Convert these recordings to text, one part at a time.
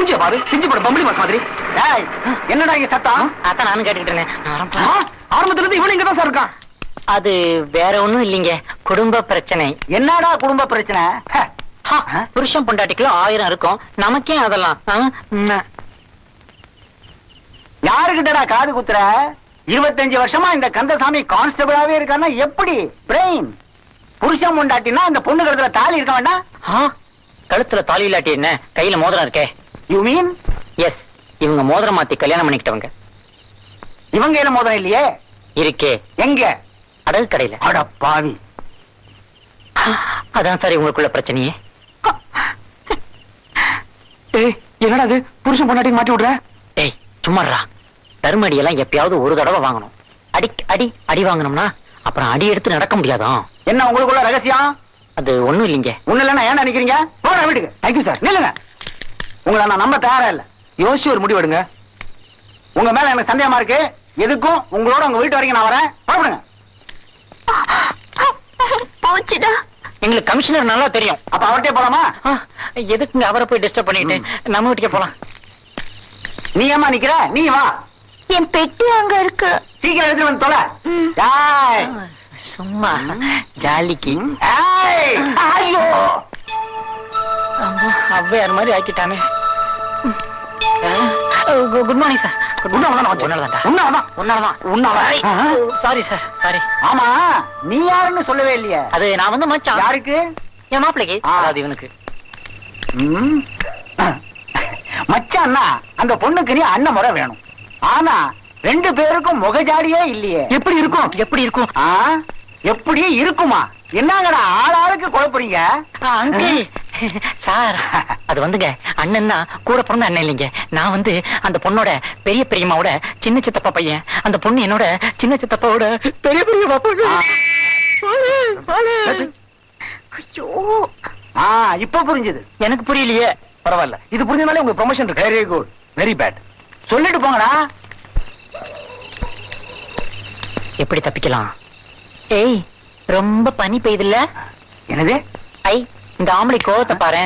மூஞ்சிய பாரு பிஞ்சு போட பம்பளி மாஸ் மாதிரி. டேய் என்னடா இங்க சத்தம்? அதான் நானும் கேட்டுக்கிட்டு இருந்தேன். ஆரம்பத்துல இருந்து இவனும் இங்கதான் சார் இருக்கான். அது வேற ஒண்ணும் இல்லைங்க. குடும்ப பிரச்சனை. என்னடா குடும்ப பிரச்சனை? புருஷன் பொண்டாட்டிக்குள்ள ஆயிரம் இருக்கும். நமக்கே அதெல்லாம். யாருக்கிட்டடா காது குத்துற? இருபத்தஞ்சு வருஷமா இந்த கந்தசாமி கான்ஸ்டபிளாவே இருக்கான்னா எப்படி? பிரெயின் புருஷன் முண்டாட்டினா அந்த பொண்ணு கழுத்துல தாலி இருக்க வேண்டாம். கழுத்துல தாலி இல்லாட்டி என்ன? கையில மோதிரம் இருக்கே. யூ மீன் எஸ் இவங்க மோதிரம் மாத்தி கல்யாணம் பண்ணிக்கிட்டவங்க. இவங்க என்ன மோதிரம் இல்லையே? இருக்கே. எங்க? அடகு கடையில. அட பாவி. அதான் சார் இவங்களுக்குள்ள பிரச்சனையே. ஏய் என்னடா இது? புருஷன் பொண்டாட்டி மாட்டி விடுற? டேய் சும்மாடுறா தருமடி எல்லாம் எப்பயாவது ஒரு தடவை வாங்கணும். அடி அடி அடி வாங்கணும்னா அப்புறம் அடி எடுத்து நடக்க முடியாதான் என்ன உங்களுக்குள்ள ரகசியம்? அது ஒண்ணும் இல்லைங்க. ஒண்ணு இல்லைன்னா ஏன் நினைக்கிறீங்க போற வீட்டுக்கு. தேங்க்யூ சார் நில்லுங்க. உங்களை நான் நம்ப தயாரா இல்ல? யோசிச்சு ஒரு முடிவு எடுங்க. உங்க மேல எனக்கு சந்தேகமா இருக்கு? எதுக்கும்? உங்களோட உங்க வீட்டு வரைக்கும் நான் வரேன். புறப்படுங்க. போச்சுடா. எங்களுக்கு கமிஷனர் நல்லா தெரியும். அப்ப அவர்கிட்ட போலாமா? ஆ, எதுக்குங்க அவரை போய் டிஸ்டர்ப் பண்ணிட்டு? நம்ம வீட்டுக்கே போலாம். நீ ஏமா நிக்கிற? நீ வா. என் பெட்டி அங்க இருக்கு. சீக்கிரம் எடுத்து வந்து தொலை. சும்மா. ஜாலிக்கு. ஐயோ. அவ்வையார் மாதிரி ஆக்கிட்டானே. Good morning sir sorry sir sorry ஆமா நீ யாருன்னு சொல்லவே இல்லையே. அது நான் வந்து மச்சான். யாருக்கு? என் மாப்பிளைக்கு. அதாவது இவனுக்கு. மச்சான்னா அந்த பொண்ணுக்கு நீ அண்ணன் முறை வேணும். ஆனா ரெண்டு பேருக்கும் முகஜாடியே இல்லையே. எப்படி இருக்கும்? எப்படி இருக்கும்? ஆ? எப்படி இருக்குமா? என்னங்கடா ஆளாளுக்கு குழப்புறீங்க? அங்கிள் சார் அது வந்துங்க. அண்ணன் தான் கூட பிறந்த அண்ணன் இல்லைங்க. நான் வந்து அந்த பொண்ணோட பெரிய பெரியம்மாவோட சின்ன சித்தப்பா பையன். அந்த பொண்ணு என்னோட சின்ன சித்தப்பாவோட பெரிய பெரியம்மா பொண்ணு. ஐயோ. ஆ இப்ப புரிஞ்சுது. எனக்கு புரியலையே. பரவாயில்ல. இது புரிஞ்சனாலே உங்க ப்ரொமோஷன் இருக்கு. வெரி குட் வெரி பேட் சொல்லிட்டு போங்கடா. எப்படி தப்பிக்கலாம்? ஏய் ரொம்ப பனி பெய்யுதுல்ல? என்னது? ஐ இந்த ஆம்பளை கோவத்தை பாரு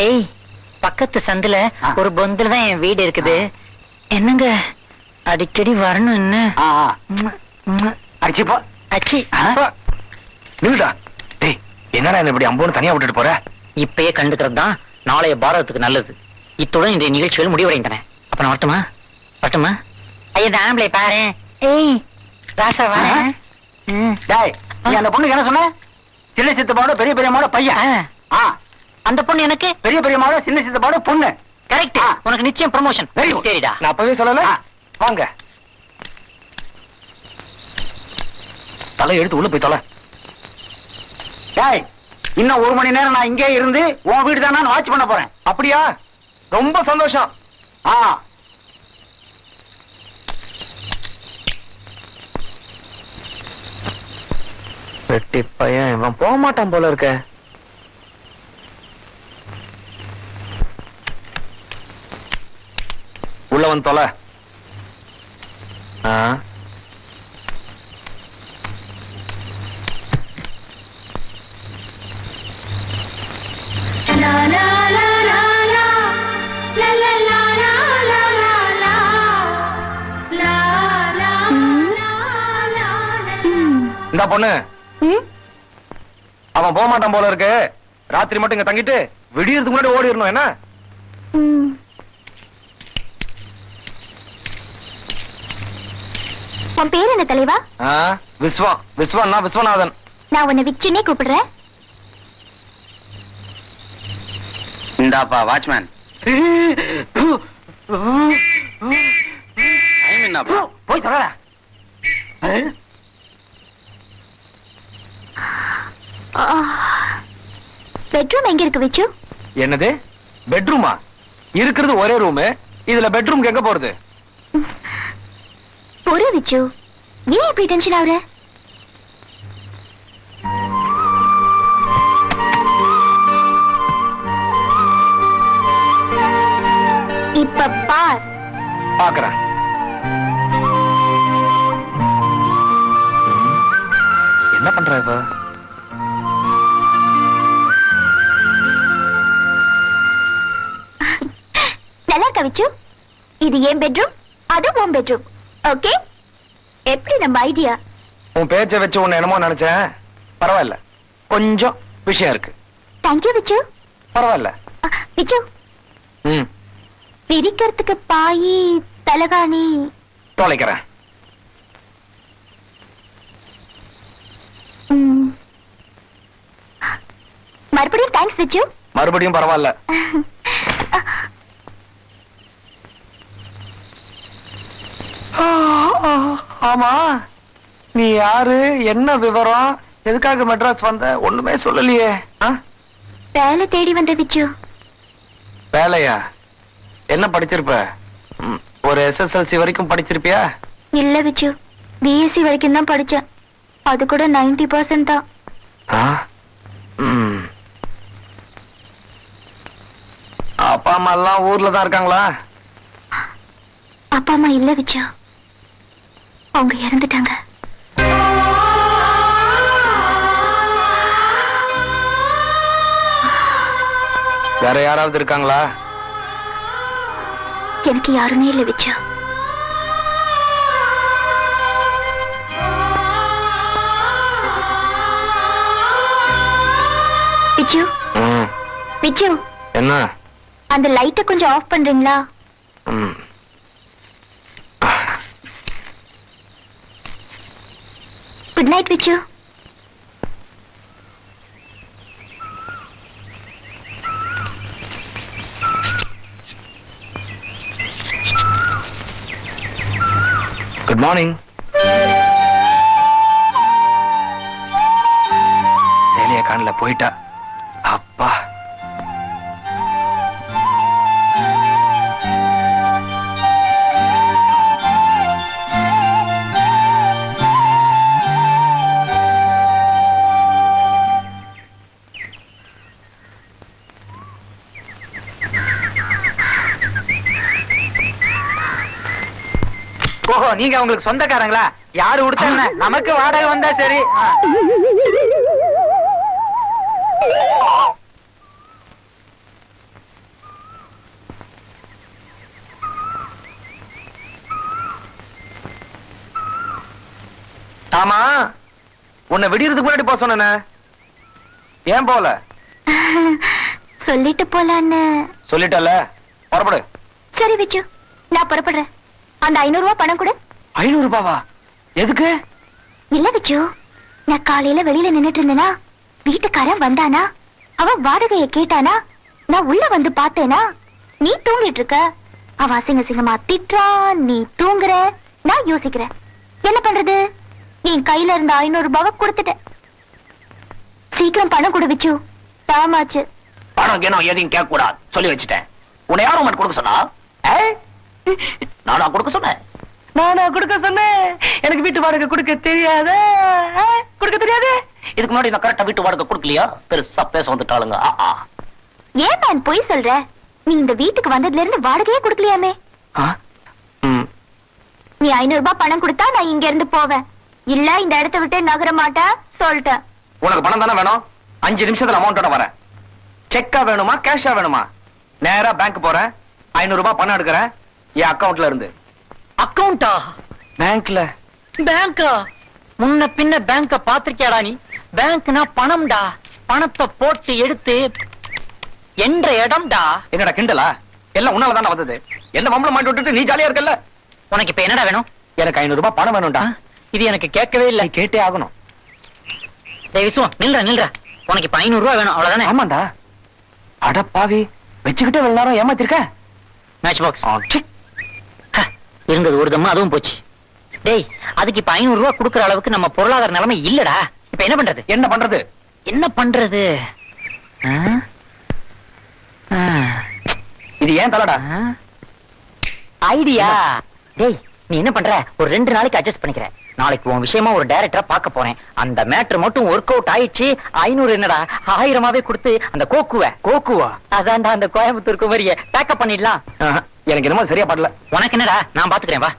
ஏய் பக்கத்து சந்துல. ஒரு பொந்துல தான் என் வீடு இருக்குது. என்னங்க? அடிக்கடி வரணும் என்ன? ஆ, ஆ. ம்ம், ம்ம். அடிச்சு போ. அச்சி. ஆ? நில்லுடா. டேய் என்னடா என்ன இப்படி அம்போன்னு தனியா விட்டுட்டு போற? இப்பயே கண்டுக்கிறது தான் நாளைய பாரதத்துக்கு நல்லது. இத்துடன் இந்த நிகழ்ச்சிகள் முடிவடைந்தன. அப்ப நான் வரட்டுமா? வரட்டுமா? ஐயா ஆம்பளை பாரு ஏய் ராசா வரேன். டேய் நீ அந்த பொண்ணுக்கு என்ன சொன்ன? சின்ன சித்தப்பாவோட பெரிய பெரியம்மாவோட பையன். ஆ, ஆ. அந்த பொண்ணு எனக்கு? பெரிய பெரியம்மாவோட சின்ன சித்தப்பாவோட பொண்ணு. கரெக்ட். உனக்கு நிச்சயம் ப்ரமோஷன் good. சரிடா. நான் அப்பவே சொல்லல. வாங்க. தலை எடுத்து உள்ள போய் தொலை. டேய் இன்னும் ஒரு மணி நேரம் நான் இங்கே இருந்து உன் வீடு தான் நான் வாட்ச் பண்ண போறேன். அப்படியா? ரொம்ப சந்தோஷம். ஆ. வெட்டி பையன் இவன் போக மாட்டான் போல இருக்க. உள்ளவன் தொலை. ஆ? இந்த பொண்ணு. அவன் போக மாட்டான் போல இருக்கு. ராத்திரி மட்டும் இங்க தங்கிட்டு விடியறதுக்கு முன்னாடி ஓடிடணும் என்ன? உன் பேர் என்ன தலைவா? ஆ, விஸ்வா. விஸ்வன்னா விஸ்வநாதன். நான் உன்னை விச்சுன்னே கூப்பிடுறேன். இந்தாப்பா வாட்ச்மேன். போய் பெட்ரூம் எங்க இருக்கு விச்சு? என்னது? பெட்ரூமா இருக்கிறது ஒரே ரூம் இதுல பெட்ரூம் எங்க போறது? பொறு விச்சு. ஏன் இப்படி டென்ஷன் ஆகுற? இப்ப பார். பாக்குறேன். என்ன பண்ற இப்ப பாருங்க விச்சு இது என் பெட்ரூம் அது உன் பெட்ரூம் ஓகே எப்படி நம்ம ஐடியா உன் பேச்சை வச்சு உன்னை என்னமோ நினைச்சேன். பரவாயில்ல. கொஞ்சம் விஷயம் இருக்கு. தேங்க்யூ விச்சு பரவாயில்ல. விச்சு ம். விரிக்கிறதுக்கு பாயி தலகாணி. தொலைக்கிறேன். மறுபடியும் தேங்க்ஸ் விச்சு மறுபடியும் பரவாயில்ல. ஆமா. நீ யாரு? என்ன விவரம்? எதுக்காக மெட்ராஸ் வந்த? ஒண்ணுமே சொல்லலையே? வேலை தேடி வந்த விச்சு வேலையா? என்ன படிச்சிருப்ப? ஒரு எஸ்எஸ்எல்சி வரைக்கும் படிச்சிருப்பியா? இல்ல விச்சு பிஎஸ்சி வரைக்கும் தான் படிச்சேன். அது கூட 90% பர்சன்ட் தான். அப்பா அம்மா எல்லாம் ஊர்ல தான் இருக்காங்களா? அப்பா அம்மா இல்ல விச்சு அவங்க இறந்துட்டாங்க. வேற யாராவது இருக்காங்களா? எனக்கு யாருமே இல்ல விச்சு ம். விச்சு என்ன? அந்த லைட்டை கொஞ்சம் ஆஃப் பண்றீங்களா? ம். குட் நைட் விச்சு குட் மார்னிங் சேலிய நீங்க உங்களுக்கு சொந்தக்காரங்களா? யாரு கொடுத்தாங்க நமக்கு வாடகை வந்தா சரி. ஆமா உன்னை விடியறதுக்கு முன்னாடி போக சொன்னேனே. ஏன் போல? சொல்லிட்டு போலான்னு. சொல்லிட்டல புறப்படு. சரி விச்சு நான் புறப்படுறேன். அந்த ஐநூறு ரூபாய் பணம் கொடு. ஐநூறு ரூபாவா? எதுக்கு? இல்ல விச்சு நான் காலையில வெளியில நின்னுட்டு இருந்தேனா வீட்டுக்காரன் வந்தானா அவன் வாடகைய கேட்டானா நான் உள்ள வந்து பார்த்தேனா நீ தூங்கிட்டு இருக்க. அவ அசிங்க சிங்கமா திட்டுறான் நீ தூங்குற நான் யோசிக்கிறேன். என்ன பண்றது? என் கையில இருந்த ஐநூறு ரூபாவை கொடுத்துட்டேன். சீக்கிரம் பணம் கொடு விச்சு தாமாச்சு. பணம் கேனும் எதையும் கேட்க கூடாது சொல்லி வச்சுட்டேன். உன்னை யாரும் கொடுக்க சொன்னா? நானா கொடுக்க சொன்னேன்? நானா கொடுக்க சொன்னேன் எனக்கு வீட்டு வாடகை கொடுக்க தெரியாத. கொடுக்க தெரியாது. இதுக்கு முன்னாடி நான் கரெக்டா வீட்டு வாடகை கொடுக்கலையா? பெருசா பேச வந்துட்டாளுங்க. ஏன் மேன் பொய் சொல்ற? நீ இந்த வீட்டுக்கு வந்ததுல இருந்து வாடகையே கொடுக்கலையாமே. நீ ஐநூறு ரூபாய் பணம் கொடுத்தா நான் இங்க இருந்து போவேன். இல்ல இந்த இடத்த விட்டு நகர மாட்டேன் சொல்லிட்டேன். உனக்கு பணம் தானே வேணும்? அஞ்சு நிமிஷத்துல அமௌண்டோட வரேன். செக்கா வேணுமா கேஷா வேணுமா? நேரா பேங்க் போறேன். ஐநூறு ரூபாய் பணம் எடுக்கிறேன். என் அக்கவுண்ட்ல இருந்து. அக்கவுண்டா? பேங்க்ல பேங்கா? முன்ன பின்ன பேங்க பாத்திருக்கியாடா நீ? பேங்க்னா பணம்டா. பணத்தை போட்டு எடுத்து என்ற இடம்டா. என்னடா கிண்டலா? எல்லாம் உன்னால தானே வந்தது. என்ன மம்பளம் மாட்டி விட்டுட்டு நீ ஜாலியா இருக்கல்ல? உனக்கு இப்ப என்னடா வேணும்? எனக்கு ஐநூறு ரூபாய் பணம் வேணும்டா? இது எனக்கு கேட்கவே இல்ல. கேட்டே ஆகணும். டேய் விசுவா நில்ற நில்ற. உனக்கு இப்ப ஐநூறு ரூபாய் வேணும் அவ்வளவுதானே? ஆமாண்டா. அட பாவி வச்சுக்கிட்டே வெள்ள நேரம் ஏமாத்திருக்க? Match box. இருந்தது ஒரு தம்மா அதுவும் போச்சு. டேய் அதுக்கு இப்ப ஐநூறு ரூபாய் கொடுக்கற அளவுக்கு நம்ம பொருளாதார நிலைமை இல்லடா. இப்ப என்ன பண்றது? என்ன பண்றது? என்ன பண்றது. இது ஏன் தலைடா? ஐடியா? டேய் நீ என்ன பண்ற? ஒரு ரெண்டு நாளைக்கு அட்ஜஸ்ட் பண்ணிக்கிற. நாளைக்கு உன் விஷயமா ஒரு டைரக்டரா பார்க்க போறேன். அந்த மேட்டர் மட்டும் ஒர்க் அவுட் ஆயிடுச்சு. ஐநூறு என்னடா? ஆயிரமாவே கொடுத்து அந்த கோக்குவ. கோக்குவா? அதான்டா அந்த கோயம்புத்தூர் குமரிய பேக்கப் பண்ணிடலாம். எனக்கு என்னமோ சரியா படல. உனக்கு என்னடா? நான் பாத்துக்கிறேன் வா.